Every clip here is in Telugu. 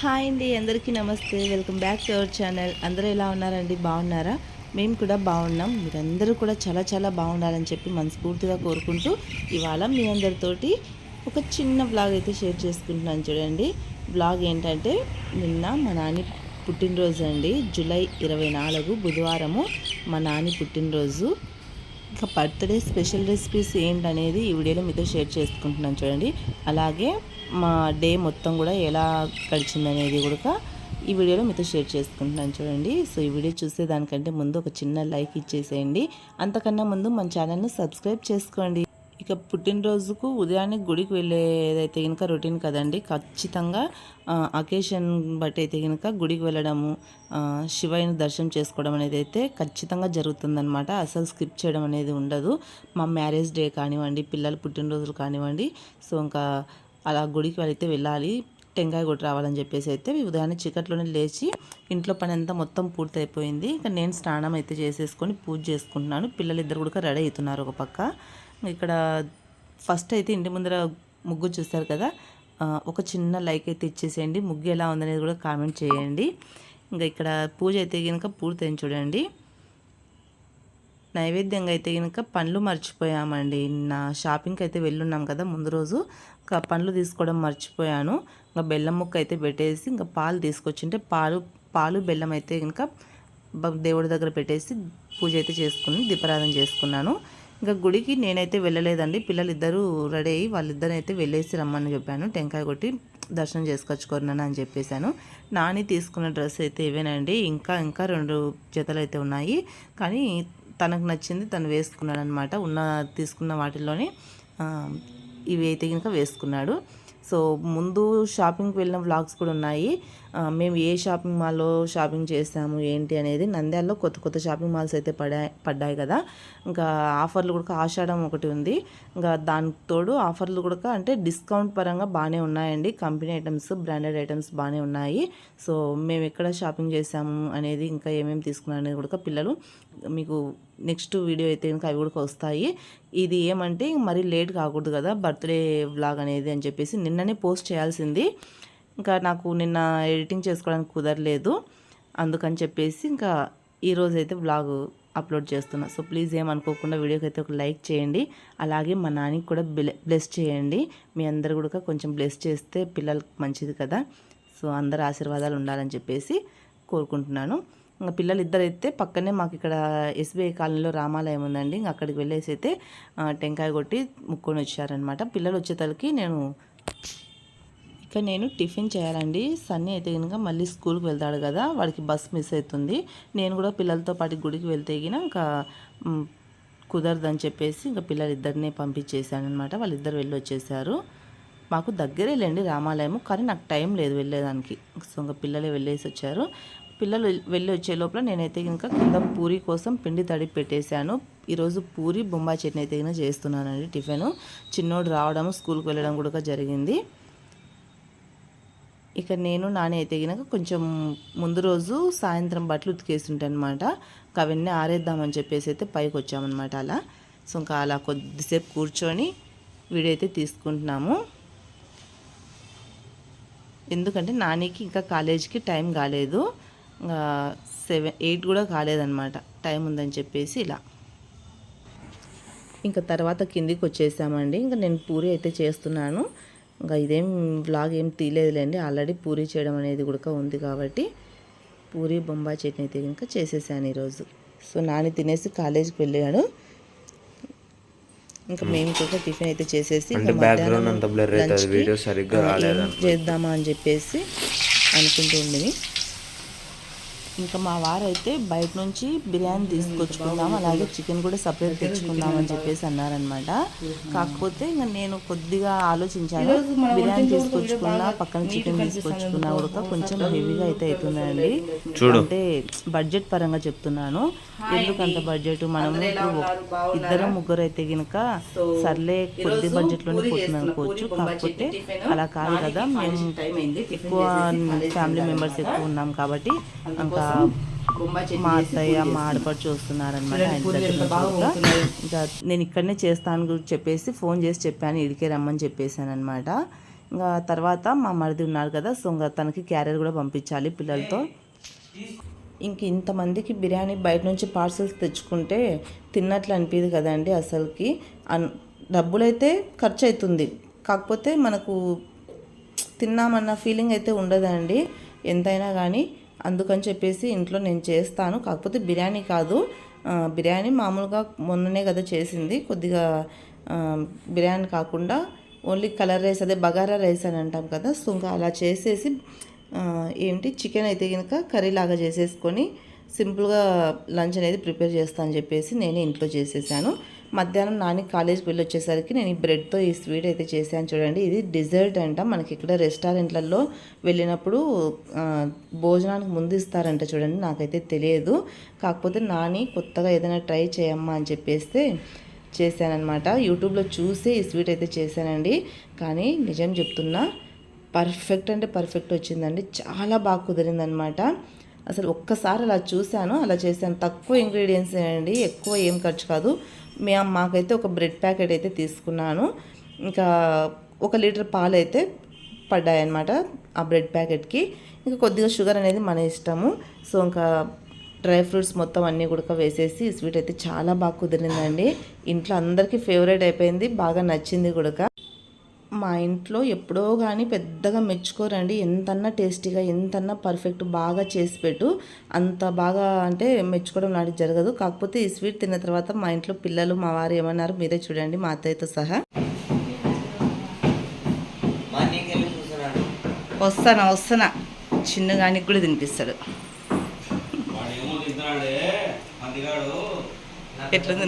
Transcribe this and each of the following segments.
హాయ్ అండి అందరికీ నమస్తే. Welcome back to our channel. అందరూ ఎలా ఉన్నారండి? బాగున్నారా? మేము కూడా బాగున్నాం. మీరందరూ కూడా చాలా చాలా బాగుండాలని చెప్పి మనస్ఫూర్తిగా కోరుకుంటూ ఇవాళ మీ అందరితోటి ఒక చిన్న బ్లాగ్ అయితే షేర్ చేసుకుంటున్నాను చూడండి. బ్లాగ్ ఏంటంటే నిన్న మా నాని పుట్టినరోజు అండి. జూలై ఇరవై నాలుగు బుధవారము మా నాని పుట్టినరోజు. ఇంకా బర్త్డే స్పెషల్ రెసిపీస్ ఏంటనేది ఈ వీడియోలో మీతో షేర్ చేసుకుంటున్నాను చూడండి. అలాగే మా డే మొత్తం కూడా ఎలా గడిచిందనేది కూడా ఈ వీడియోలో మీతో షేర్ చేసుకుంటున్నాను చూడండి. సో ఈ వీడియో చూసేదానికంటే ముందు ఒక చిన్న లైక్ ఇచ్చేసేయండి. అంతకన్నా ముందు మన ఛానల్ని సబ్స్క్రైబ్ చేసుకోండి. ఇక పుట్టినరోజుకు ఉదయాన్నే గుడికి వెళ్ళేదైతే కనుక రొటీన్ కదండి ఖచ్చితంగా అకేషన్ బట్టి అయితే కనుక గుడికి వెళ్ళడము శివయ్యను దర్శనం చేసుకోవడం అనేది అయితే ఖచ్చితంగా జరుగుతుందనమాట అసలు స్కిప్ చేయడం అనేది ఉండదు. మా మ్యారేజ్ డే కానివ్వండి పిల్లల పుట్టినరోజులు కానివ్వండి సో ఇంకా అలా గుడికి వెళితే వెళ్ళాలి టెంకాయ కొట్టి రావాలని చెప్పేసి అయితే ఉదయాన్నే చీకట్లోనే లేచి ఇంట్లో పని అంతా మొత్తం పూర్తి అయిపోయింది ఇంకా నేను స్నానం అయితే చేసేసుకొని పూజ చేసుకుంటున్నాను. పిల్లలిద్దరు కూడా రెడీ అవుతున్నారు ఒక పక్క. ఇక్కడ ఫస్ట్ అయితే ఇంటి ముందర ముగ్గు చూస్తారు కదా ఒక చిన్న లైక్ అయితే ఇచ్చేసేయండి. ముగ్గు ఎలా ఉందనేది కూడా కామెంట్ చేయండి. ఇంకా ఇక్కడ పూజ అయితే కనుక పూర్తయింది చూడండి. నైవేద్యంగా అయితే కనుక పండ్లు మర్చిపోయామండి. నా షాపింగ్కి అయితే వెళ్ళున్నాం కదా ముందు రోజు. ఇంకా పండ్లు తీసుకోవడం మర్చిపోయాను. ఇంకా బెల్లం ముక్క అయితే పెట్టేసి ఇంకా పాలు తీసుకొచ్చింటే పాలు పాలు బెల్లం అయితే కనుక దేవుడి దగ్గర పెట్టేసి పూజ అయితే చేసుకుని దీపారాధన చేసుకున్నాను. ఇంకా గుడికి నేనైతే వెళ్ళలేదండి. పిల్లలు రెడీ అయ్యి వాళ్ళిద్దరు అయితే వెళ్ళేసి రమ్మని చెప్పాను. టెంకాయ కొట్టి దర్శనం చేసుకొచ్చుకోరనని అని చెప్పేశాను. నాని తీసుకున్న డ్రెస్ అయితే ఇవేనండి. ఇంకా ఇంకా రెండు జతలు అయితే ఉన్నాయి. కానీ తనకు నచ్చింది తను వేసుకున్నాడు అనమాట ఉన్న తీసుకున్న వాటిల్లోనే ఇవి అయితే కనుక వేసుకున్నాడు. సో ముందు షాపింగ్కి వెళ్ళిన వ్లాగ్స్ కూడా ఉన్నాయి. మేము ఏ షాపింగ్ మాల్లో షాపింగ్ చేసాము ఏంటి అనేది నంద్యాలలో కొత్త కొత్త షాపింగ్ మాల్స్ అయితే పడాయి పడ్డాయి కదా. ఇంకా ఆఫర్లు కూడా ఆషాఢం ఒకటి ఉంది. ఇంకా దానికి తోడు ఆఫర్లు కూడా అంటే డిస్కౌంట్ పరంగా బాగానే ఉన్నాయండి. కంపెనీ ఐటమ్స్ బ్రాండెడ్ ఐటమ్స్ బాగానే ఉన్నాయి. సో మేము ఎక్కడ షాపింగ్ చేసాము అనేది ఇంకా ఏమేమి తీసుకున్నాం అనేది కూడా పిల్లలు మీకు నెక్స్ట్ వీడియో అయితే ఇంకా అవి కూడా వస్తాయి. ఇది ఏమంటే మరీ లేట్ కాకూడదు కదా బర్త్డే వ్లాగ్ అనేది అని చెప్పేసి నిన్ననే పోస్ట్ చేయాల్సింది. ఇంకా నాకు నిన్న ఎడిటింగ్ చేసుకోవడానికి కుదరలేదు. అందుకని చెప్పేసి ఇంకా ఈరోజు అయితే వ్లాగ్ అప్లోడ్ చేస్తున్నా. సో ప్లీజ్ ఏమనుకోకుండా వీడియోకి అయితే ఒక లైక్ చేయండి. అలాగే మా నాన్నకి కూడా బ్లెస్ చేయండి. మీ అందరు కూడా కొంచెం బ్లెస్ చేస్తే పిల్లలకు మంచిది కదా. సో అందరు ఆశీర్వాదాలు ఉండాలని చెప్పేసి కోరుకుంటున్నాను. ఇంకా పిల్లలు ఇద్దరు అయితే పక్కనే మాకు ఇక్కడ ఎస్బీఐ కాలనీలో రామాలయం ఉందండి. ఇంకా అక్కడికి వెళ్ళేసి అయితే టెంకాయ కొట్టి ముక్కొని వచ్చారనమాట పిల్లలు వచ్చేతలకి నేను ఇక నేను టిఫిన్ చేయాలండి. సన్నీ అయితే కనుక మళ్ళీ స్కూల్కి వెళ్తాడు కదా వాడికి బస్ మిస్ అవుతుంది. నేను కూడా పిల్లలతో పాటు గుడికి వెళ్తే గిన ఇంకా కుదరదని చెప్పేసి ఇంకా పిల్లలిద్దరిని పంపించేశాను అనమాట వాళ్ళిద్దరు వెళ్ళి వచ్చేసారు. మాకు దగ్గరే లేండి రామాలయము కానీ నాకు టైం లేదు వెళ్ళేదానికి. సో ఇంకా పిల్లలే వెళ్ళేసి వచ్చారు. పిల్లలు వెళ్ళి వచ్చే లోపల నేనైతే ఇంకా కింద పూరి కోసం పిండి తడి పెట్టేశాను. ఈరోజు పూరి బొంబాయి చట్నీ అయితే కనుక చేస్తున్నానండి టిఫిన్. చిన్నోడు రావడం స్కూల్కి వెళ్ళడం కూడా జరిగింది. ఇక నేను నాని అయితే కనుక కొంచెం ముందు రోజు సాయంత్రం బట్టలు ఉతికేస్తుంటాను అనమాట అవన్నీ ఆరేద్దామని చెప్పేసి అయితే పైకి వచ్చామన్నమాట అలా. సో ఇంకా అలా కొద్దిసేపు కూర్చొని వీడియో అయితే తీసుకుంటున్నాము. ఎందుకంటే నానికి ఇంకా కాలేజీకి టైం కాలేదు. సెవెన్ ఎయిట్ కూడా కాలేదన్నమాట. టైం ఉందని చెప్పేసి ఇలా. ఇంకా తర్వాత కిందికి వచ్చేసామండి. ఇంకా నేను పూరి అయితే చేస్తున్నాను. ఇంకా ఇదేం వ్లాగ్ ఏం తీయలేదులేండి. ఆల్రెడీ పూరి చేయడం అనేది కూడా ఉంది కాబట్టి పూరి బొంబాయి చట్నీ అయితే ఇంకా చేసేసాను ఈరోజు. సో నాని తినేసి కాలేజీకి వెళ్ళాడు. ఇంకా మేము. కూడా టిఫిన్ అయితే చేసేసి. చేద్దామా అని చెప్పేసి అనుకుంటూ ఉండిని ఇంకా మా వారైతే బయట నుంచి బిర్యానీ తీసుకొచ్చుకుందాం అలాగే చికెన్ కూడా సపరేట్ తెచ్చుకుందాం అని చెప్పేసి అన్నారనమాట కాకపోతే ఇంకా నేను కొద్దిగా ఆలోచించాను బిర్యానీ తీసుకొచ్చుకున్నా పక్కన చికెన్ తీసుకొచ్చుకున్నా కూడా కొంచెం హెవీగా అయితే అవుతుందండి. చూడు. అంటే బడ్జెట్ పరంగా చెప్తున్నాను. ఎందుకంత బడ్జెట్ మనం ఇప్పుడు ఒక- ఇద్దరు ముగ్గురు అయితే గినక సర్లే కొద్ది బడ్జెట్లోనే పోతుంది అనుకోవచ్చు. కాకపోతే అలా కాదు కదా. మేము ఎక్కువ ఫ్యామిలీ మెంబర్స్ ఎక్కువ ఉన్నాం కాబట్టి ఇంకా మా అత్తయ్య మా కూడా. ఇంకా నేను ఇక్కడనే చేస్తాను చెప్పేసి ఫోన్ చేసి చెప్పాను ఇడికే రమ్మని చెప్పేశాను అనమాట ఇంకా తర్వాత మా మరిది ఉన్నారు కదా సో ఇంకా తనకి క్యారియర్ కూడా పంపించాలి పిల్లలతో. ఇంక ఇంతమందికి బిర్యానీ బయట నుంచి పార్సల్స్ తెచ్చుకుంటే తిన్నట్లు అనిపించదు కదండి అసలుకి. అన్ డబ్బులైతే ఖర్చు అవుతుంది కాకపోతే మనకు తిన్నామన్న ఫీలింగ్ అయితే ఉండదండి. ఎంతైనా కానీ అందుకని చెప్పేసి ఇంట్లో నేను చేస్తాను. కాకపోతే బిర్యానీ కాదు. బిర్యానీ మామూలుగా మొన్ననే కదా చేసింది. కొద్దిగా బిర్యానీ కాకుండా ఓన్లీ కలర్ రైస్ అదే బగారా రైస్ అని అంటాం కదా. సో ఇంకా అలా చేసేసి ఏంటి చికెన్ అయితే కనుక కర్రీ లాగా చేసేసుకొని సింపుల్గా లంచ్ అనేది ప్రిపేర్ చేస్తా అని చెప్పేసి నేనే ఇంట్లో చేసేసాను. మధ్యాహ్నం నాని కాలేజ్కి వెళ్ళి వచ్చేసరికి నేను ఈ బ్రెడ్తో ఈ స్వీట్ అయితే చేశాను చూడండి. ఇది డిజర్ట్ అంట. మనకి ఇక్కడ రెస్టారెంట్లలో వెళ్ళినప్పుడు భోజనానికి ముందు ఇస్తారంట చూడండి. నాకైతే తెలియదు. కాకపోతే నాని కొత్తగా ఏదైనా ట్రై చేయమ్మా అని చెప్పేస్తే చేశానమాట యూట్యూబ్లో చూసి ఈ స్వీట్ అయితే చేశానండి. కానీ నిజం చెప్తున్నా పర్ఫెక్ట్ అంటే పర్ఫెక్ట్ వచ్చిందండి. చాలా బాగా కుదిరిందనమాట అసలు ఒక్కసారి అలా చూశాను అలా చేశాను. తక్కువ ఇంగ్రీడియంట్స్ అండి ఎక్కువ ఏం ఖర్చు కాదు. మేము మాకైతే ఒక బ్రెడ్ ప్యాకెట్ అయితే తీసుకున్నాను. ఇంకా ఒక లీటర్ పాలు అయితే పడ్డాయన్నమాట ఆ బ్రెడ్ ప్యాకెట్కి ఇంకా కొద్దిగా షుగర్ అనేది మన ఇష్టము. సో ఇంకా డ్రై ఫ్రూట్స్ మొత్తం అన్నీ కూడా వేసేసి స్వీట్ అయితే చాలా బాగా కుదిరిందండి. ఇంట్లో అందరికీ ఫేవరెట్ అయిపోయింది బాగా నచ్చింది కూడా మా ఇంట్లో ఎప్పుడో కానీ పెద్దగా మెచ్చుకోరండి. ఎంతన్నా టేస్టీగా ఎంతన్నా పర్ఫెక్ట్ బాగా చేసి పెట్టు. అంత బాగా అంటే మెచ్చుకోవడం లాంటిది జరగదు. కాకపోతే ఈ స్వీట్ తిన్న తర్వాత మా ఇంట్లో పిల్లలు మా వారు ఏమన్నారు మీరే చూడండి మా అత్తయ్యతో సహా. వస్తానా వస్తానా. చిన్నగానికి కూడా తినిపిస్తాడు. ఎట్లుంది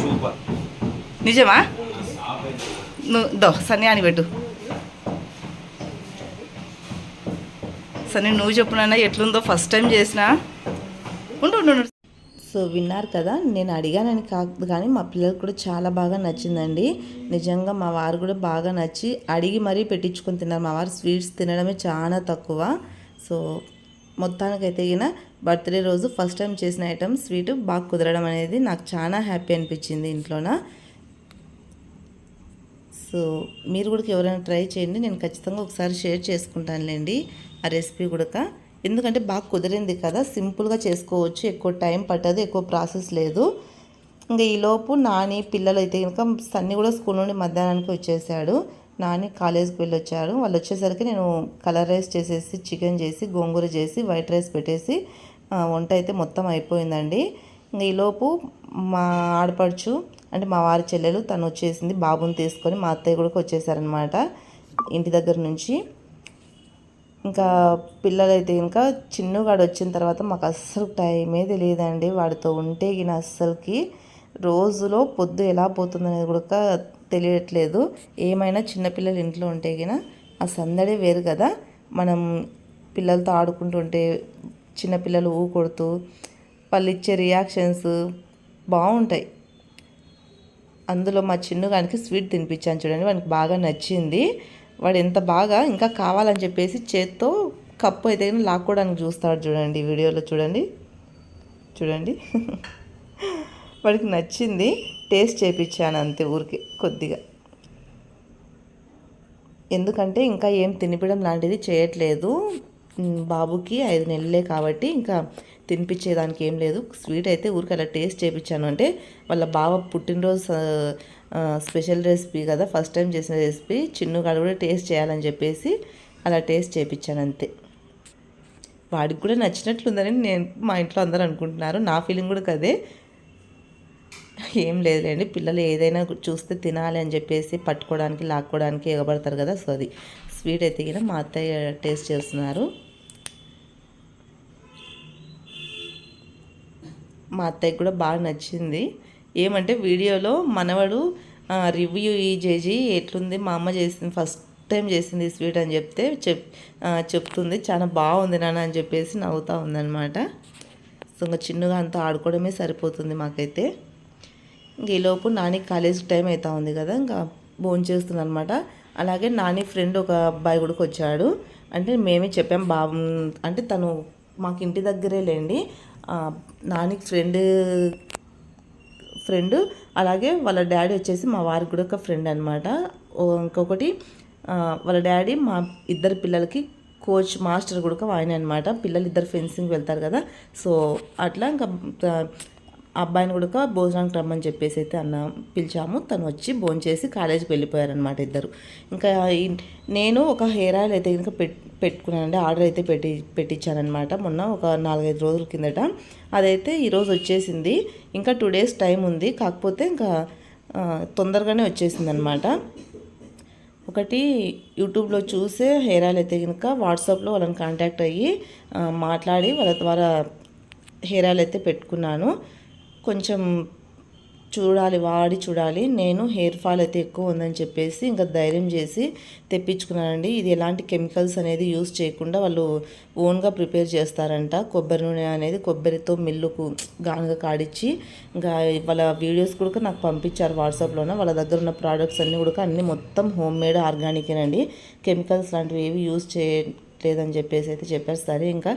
సూపర్. నిజమా? నువ్వు దో సన్యాని అనిపెట్టు సరే నువ్వు చెప్పునన్నా ఎట్లుందో ఫస్ట్ టైం చేసినా. ఉండు ఉండు సో విన్నారు కదా నేను అడిగానని కాదు కానీ మా పిల్లలకు కూడా చాలా బాగా నచ్చిందండి. నిజంగా మా వారు కూడా బాగా నచ్చి అడిగి మరీ పెట్టించుకొని తిన్నారు. మా వారు స్వీట్స్ తినడమే చాలా తక్కువ. సో మొత్తానికైతే ఈయన బర్త్డే రోజు ఫస్ట్ టైం చేసిన ఐటమ్ స్వీట్ బాగా కుదరడం అనేది నాకు చాలా హ్యాపీ అనిపించింది ఇంట్లోన. సో మీరు కూడా ఎవరైనా ట్రై చేయండి. నేను ఖచ్చితంగా ఒకసారి షేర్ చేసుకుంటానులేండి ఆ రెసిపీ కూడా. ఎందుకంటే బాగా కుదిరింది కదా. సింపుల్గా చేసుకోవచ్చు. ఎక్కువ టైం పట్టదు. ఎక్కువ ప్రాసెస్ లేదు. ఇంకా ఈలోపు నాని పిల్లలు అయితే కనుక సన్ని కూడా స్కూల్ నుండి మధ్యాహ్నానికి వచ్చేసాడు. నాని కాలేజ్కి వెళ్ళి వచ్చాడు వాళ్ళు వచ్చేసరికి నేను కలర్ రైస్ చేసేసి చికెన్ చేసి గోంగూర చేసి వైట్ రైస్ పెట్టేసి వంట అయితే మొత్తం అయిపోయిందండి. ఇంకా ఈలోపు మా ఆడపడుచు అంటే మా వారి చెల్లెలు తను వచ్చేసింది బాబుని తీసుకొని మా అత్తయ్య కూడా వచ్చేసారనమాట ఇంటి దగ్గర నుంచి. ఇంకా పిల్లలైతే ఇంకా చిన్నగాడు వచ్చిన తర్వాత మాకు అస్సలు టైమే తెలియదండి. వాడితో ఉంటే ఈయన అస్సలకి రోజులో పొద్దు ఎలా పోతుందనేది కూడా తెలియట్లేదు. ఏమైనా చిన్నపిల్లలు ఇంట్లో ఉంటే గిన ఆ సందడే వేరు కదా. మనం పిల్లలతో ఆడుకుంటుంటే చిన్నపిల్లలు ఊ కొడుతూ వాళ్ళు ఇచ్చే రియాక్షన్స్ బాగుంటాయి. అందులో మా చిన్నగానికి స్వీట్ తినిపించాను చూడండి వానికి బాగా నచ్చింది. వాడు ఎంత బాగా ఇంకా కావాలని చెప్పేసి చేత్తో కప్పు అయితే లాక్కోవడానికి చూస్తాడు చూడండి వీడియోలో చూడండి. చూడండి. వాడికి నచ్చింది. టేస్ట్ చేపించాను అంతే ఊరికి కొద్దిగా. ఎందుకంటే ఇంకా ఏం తినిపించడం లాంటిది చేయట్లేదు. బాబుకి ఐదు నెలలే కాబట్టి ఇంకా తినిపించేదానికి ఏం లేదు. స్వీట్ అయితే ఊరికి అలా టేస్ట్ చేయించాను అంటే వాళ్ళ బావ పుట్టినరోజు స్పెషల్ రెసిపీ కదా ఫస్ట్ టైం చేసిన రెసిపీ చిన్నుగాడు కూడా టేస్ట్ చేయాలని చెప్పేసి అలా టేస్ట్ చేయించాను అంతే. వాడికి కూడా నచ్చినట్లుందని నేను మా ఇంట్లో అందరూ అనుకుంటున్నారు. నా ఫీలింగ్ కూడా కదే ఏం లేదులేండి పిల్లలు ఏదైనా చూస్తే తినాలి అని చెప్పేసి పట్టుకోవడానికి లాక్కోవడానికి ఎగబడతారు కదా సో అది. స్వీట్ అయితే మా అత్తయ్య టేస్ట్ చేస్తున్నారు. మా అత్తయ్యకి కూడా బాగా నచ్చింది. ఏమంటే వీడియోలో మనవడు రివ్యూ ఈ చేసి ఎట్లుంది మా అమ్మ చేసింది ఫస్ట్ టైం చేసింది ఈ స్వీట్ అని చెప్తే చెప్ చెప్తుంది. చాలా బాగుంది నాన్న అని చెప్పేసి నవ్వుతూ ఉందనమాట సో ఇంకా చిన్నగా అంతా ఆడుకోవడమే సరిపోతుంది మాకైతే. ఇంక ఈలోపు నాని కాలేజ్ టైం అవుతా ఉంది కదా ఇంకా భోజనం చేస్తుంది అనమాట అలాగే నాని ఫ్రెండ్ ఒక అబ్బాయి కూడా వచ్చాడు అంటే మేమే చెప్పాం బాబు అంటే తను మాకు ఇంటి దగ్గరే లేండి నానికి ఫ్రెండ్ ఫ్రెండ్ అలాగే వాళ్ళ డాడీ వచ్చేసి మా వారికి కూడా ఒక ఫ్రెండ్ అనమాట ఇంకొకటి వాళ్ళ డాడీ మా ఇద్దరు పిల్లలకి కోచ్ మాస్టర్ కూడా ఆయన అనమాట పిల్లలు ఇద్దరు ఫెన్సింగ్ వెళ్తారు కదా. సో అట్లా ఇంకా అబ్బాయిని కూడా భోజనానికి రమ్మని చెప్పేసి అయితే అన్న పిలిచాము. తను వచ్చి భోంచేసి కాలేజీకి వెళ్ళిపోయారనమాట ఇద్దరు. ఇంకా నేను ఒక హెయిర్ ఆయిల్ అయితే ఇంకా పెట్ పెట్టుకున్నానండి. ఆర్డర్ అయితే పెట్టి పెట్టించానమాట మొన్న ఒక నాలుగైదు రోజుల కిందట. అదైతే ఈరోజు వచ్చేసింది. ఇంకా టూ డేస్ టైం ఉంది. కాకపోతే ఇంకా తొందరగానే వచ్చేసింది అనమాట ఒకటి యూట్యూబ్లో చూసే హెయిర్ ఆయిల్ అయితే కనుక వాట్సాప్లో వాళ్ళని కాంటాక్ట్ అయ్యి మాట్లాడి వాళ్ళ ద్వారా హెయిర్ ఆయిల్ అయితే పెట్టుకున్నాను. కొంచెం చూడాలి వాడి చూడాలి. నేను హెయిర్ ఫాల్ అయితే ఎక్కువ ఉందని చెప్పేసి ఇంకా ధైర్యం చేసి తెప్పించుకున్నానండి. ఇది ఎలాంటి కెమికల్స్ అనేది యూస్ చేయకుండా వాళ్ళు ఓన్గా ప్రిపేర్ చేస్తారంట. కొబ్బరి నూనె అనేది కొబ్బరితో మిల్లుకు గానుగా కాడిచ్చి ఇంకా వాళ్ళ వీడియోస్ కూడా నాకు పంపించారు వాట్సాప్లోనే. వాళ్ళ దగ్గర ఉన్న ప్రోడక్ట్స్ అన్నీ కూడా అన్నీ మొత్తం హోమ్ మేడ్ ఆర్గానికేనండి. కెమికల్స్ లాంటివి ఏవి యూస్ చేయలేదని చెప్పేసి అయితే చెప్పారు. సరే ఇంకా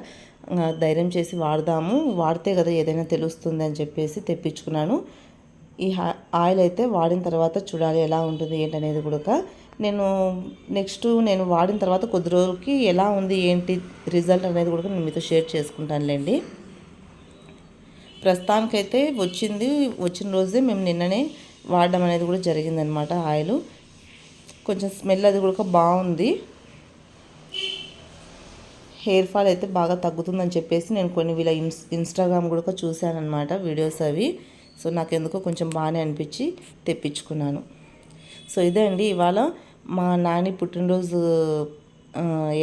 ధైర్యం చేసి వాడదాము. వాడితే కదా ఏదైనా తెలుస్తుంది అని చెప్పేసి తెప్పించుకున్నాను. ఈ ఆయిల్ అయితే వాడిన తర్వాత చూడాలి ఎలా ఉంటుంది ఏంటనేది కూడా నేను నెక్స్ట్ నేను వాడిన తర్వాత కొద్ది రోజులకి ఎలా ఉంది ఏంటి రిజల్ట్ అనేది కూడా నేను మీతో షేర్ చేసుకుంటానులేండి. ప్రస్తుతానికైతే వచ్చింది వచ్చిన రోజే మేము నిన్ననే వాడడం అనేది కూడా జరిగిందనమాట ఆయిల్. కొంచెం స్మెల్ అది కూడా బాగుంది. హెయిర్ ఫాల్ అయితే బాగా తగ్గుతుందని చెప్పేసి నేను కొన్ని వీళ్ళ ఇన్స్ ఇన్స్టాగ్రామ్ కూడా చూశానమాట వీడియోస్ అవి. సో నాకు ఎందుకో కొంచెం బాగానే అనిపించి తెప్పించుకున్నాను. సో ఇదే అండి ఇవాళ మా నాని పుట్టినరోజు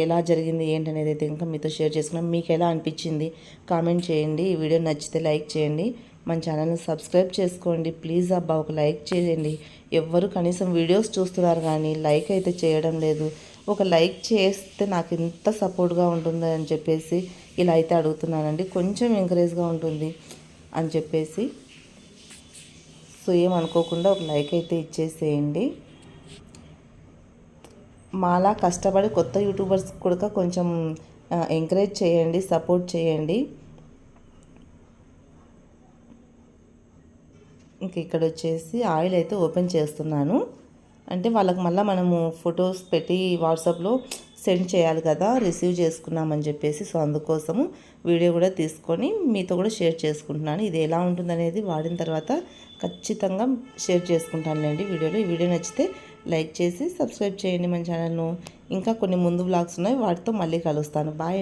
ఎలా జరిగింది ఏంటనేది అయితే ఇంకా మీతో షేర్ చేసుకున్నాం మీకు ఎలా అనిపించింది కామెంట్ చేయండి. ఈ వీడియో నచ్చితే లైక్ చేయండి. మన ఛానల్ని సబ్స్క్రైబ్ చేసుకోండి. ప్లీజ్ అబ్బా ఒక లైక్ చేయండి. ఎవ్వరు కనీసం వీడియోస్ చూస్తున్నారు కానీ లైక్ అయితే చేయడం లేదు. ఒక లైక్ చేస్తే నాకు ఎంత సపోర్ట్గా ఉంటుంది అని చెప్పేసి ఇలా అయితే అడుగుతున్నానండి. కొంచెం ఎంకరేజ్గా ఉంటుంది అని చెప్పేసి. సో ఏమనుకోకుండా ఒక లైక్ అయితే ఇచ్చేసేయండి. మాలా కష్టపడి కొత్త యూట్యూబర్స్ కూడా కొంచెం ఎంకరేజ్ చేయండి సపోర్ట్ చేయండి. ఇంక ఇక్కడ వచ్చేసి ఆయిల్ అయితే ఓపెన్ చేస్తున్నాను. అంటే వాళ్ళకి మళ్ళీ మనము ఫొటోస్ పెట్టి వాట్సాప్లో సెండ్ చేయాలి కదా రిసీవ్ చేసుకున్నామని చెప్పేసి. సో అందుకోసము వీడియో కూడా తీసుకొని మీతో కూడా షేర్ చేసుకుంటున్నాను. ఇది ఎలా ఉంటుందనేది వాడిన తర్వాత ఖచ్చితంగా షేర్ చేసుకుంటానులేండి వీడియోలో. ఈ వీడియో నచ్చితే లైక్ చేసి సబ్స్క్రైబ్ చేయండి మన ఛానల్ను. ఇంకా కొన్ని ముందు బ్లాగ్స్ ఉన్నాయి వాటితో మళ్ళీ కలుస్తాను. బాయ్